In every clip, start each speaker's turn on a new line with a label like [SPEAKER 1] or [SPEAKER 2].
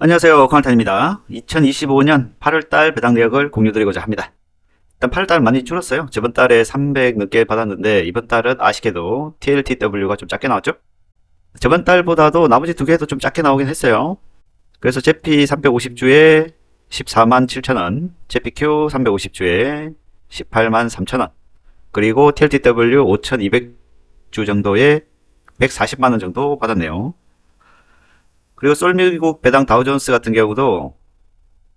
[SPEAKER 1] 안녕하세요. 콩알탄입니다. 2025년 8월달 배당 내역을 공유드리고자 합니다. 일단 8월달 많이 줄었어요. 저번 달에 300 넘게 받았는데 이번 달은 아쉽게도 TLTW가 좀 작게 나왔죠? 저번 달보다도 나머지 두 개도 좀 작게 나오긴 했어요. 그래서 제피 350주에 14만 7천원, 제피Q 350주에 18만 3천원, 그리고 TLTW 5200주 정도에 140만원 정도 받았네요. 그리고 솔미국 배당 다우존스 같은 경우도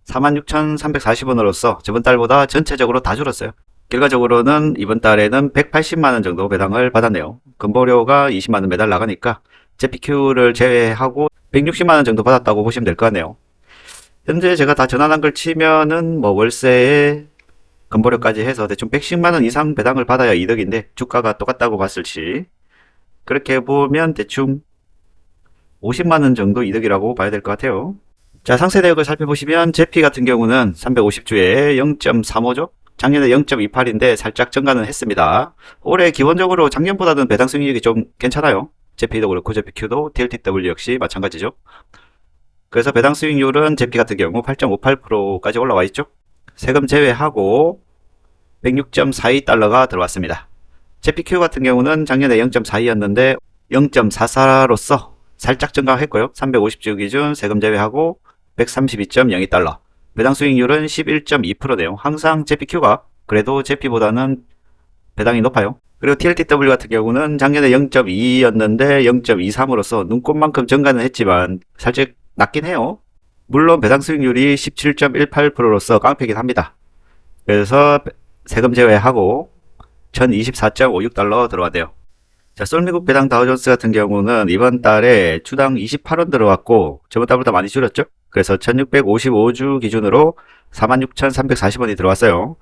[SPEAKER 1] 46,340원으로서 저번 달보다 전체적으로 다 줄었어요. 결과적으로는 이번 달에는 180만원 정도 배당을 받았네요. 근보료가 20만원 매달 나가니까 제피큐를 제외하고 160만원 정도 받았다고 보시면 될 것 같네요. 현재 제가 다 전환한 걸 치면은 뭐 월세에 근보료까지 해서 대충 110만원 이상 배당을 받아야 이득인데 주가가 똑같다고 봤을 시 그렇게 보면 대충 50만원 정도 이득이라고 봐야 될 것 같아요. 자, 상세 내역을 살펴보시면 제피 같은 경우는 350주에 0.35죠? 작년에 0.28인데 살짝 증가는 했습니다. 올해 기본적으로 작년보다는 배당 수익률이 좀 괜찮아요. 제피도 그렇고 제피큐도 TLTW 역시 마찬가지죠. 그래서 배당 수익률은 제피 같은 경우 8.58%까지 올라와 있죠. 세금 제외하고 106.42달러가 들어왔습니다. 제피큐 같은 경우는 작년에 0.42였는데 0.44로서 살짝 증가했고요. 350주 기준 세금 제외하고 132.02달러. 배당 수익률은 11.2%네요. 항상 제피큐가 그래도 제피보다는 배당이 높아요. 그리고 TLTW 같은 경우는 작년에 0.2였는데 0.23으로서 눈꽃만큼 증가는 했지만 살짝 낮긴 해요. 물론 배당 수익률이 17.18%로서 깡패긴 합니다. 그래서 세금 제외하고 1024.56달러 들어왔대요. 자, 솔미국 배당 다우존스 같은 경우는 이번 달에 주당 28원 들어왔고 저번 달보다 많이 줄었죠? 그래서 1655주 기준으로 46,340원이 들어왔어요.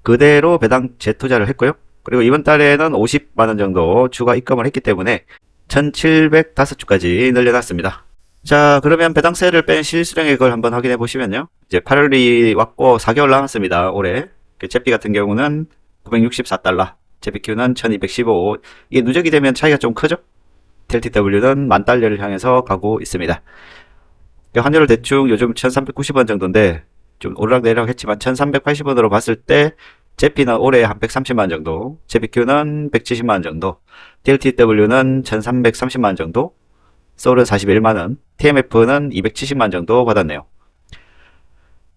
[SPEAKER 1] 그대로 배당 재투자를 했고요. 그리고 이번 달에는 50만 원 정도 추가 입금을 했기 때문에 1705주까지 늘려놨습니다. 자, 그러면 배당세를 뺀 실수령액을 한번 확인해 보시면요. 이제 8월이 왔고 4개월 남았습니다. 올해. 그 제피 같은 경우는 964달러, 제피큐는 1215. 이게 누적이 되면 차이가 좀 크죠? TLTW는 만 달러를 향해서 가고 있습니다. 그 환율을 대충 요즘 1390원 정도인데 좀 오르락내리락 했지만 1380원으로 봤을 때 제피는 올해 한 130만 정도, 제피큐는 170만 정도, TLTW는 1330만 정도, 서울은 41만원, TMF는 270만 정도 받았네요.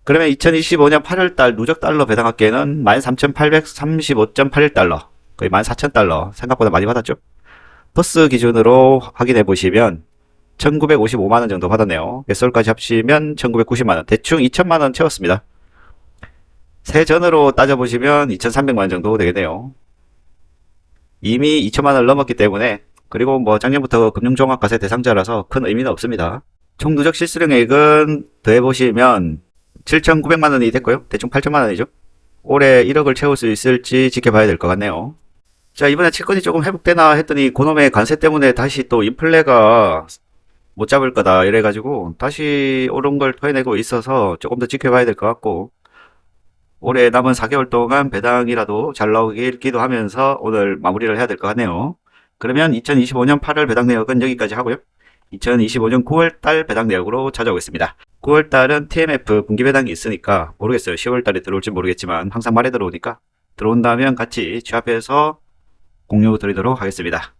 [SPEAKER 1] 그러면 2025년 8월달 누적 달러 배당합계는 13,835.81달러, 거의 14,000달러, 생각보다 많이 받았죠? 버스 기준으로 확인해 보시면 1955만원 정도 받았네요. 개설까지 합치면 1990만원, 대충 2천만원 채웠습니다. 세전으로 따져보시면 2,300만원 정도 되겠네요. 이미 2천만원을 넘었기 때문에 그리고 뭐 작년부터 금융종합과세 대상자라서 큰 의미는 없습니다. 총 누적 실수령액은 더해보시면 7,900만 원이 됐고요. 대충 8천만 원이죠. 올해 1억을 채울 수 있을지 지켜봐야 될 것 같네요. 자, 이번에 채권이 조금 회복되나 했더니 그놈의 관세 때문에 다시 또 인플레가 못 잡을 거다 이래가지고 다시 오른 걸 토해내고 있어서 조금 더 지켜봐야 될 것 같고 올해 남은 4개월 동안 배당이라도 잘 나오기도 하면서 오늘 마무리를 해야 될 것 같네요. 그러면 2025년 8월 배당 내역은 여기까지 하고요. 2025년 9월 달 배당 내역으로 찾아오겠습니다. 9월 달은 TMF 분기 배당이 있으니까 모르겠어요. 10월 달에 들어올지 모르겠지만 항상 말에 들어오니까 들어온다면 같이 취합해서 공유 드리도록 하겠습니다.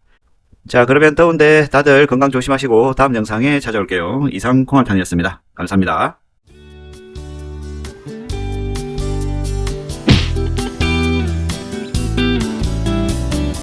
[SPEAKER 1] 자, 그러면 더운데 다들 건강 조심하시고 다음 영상에 찾아올게요. 이상 콩알탄이었습니다. 감사합니다.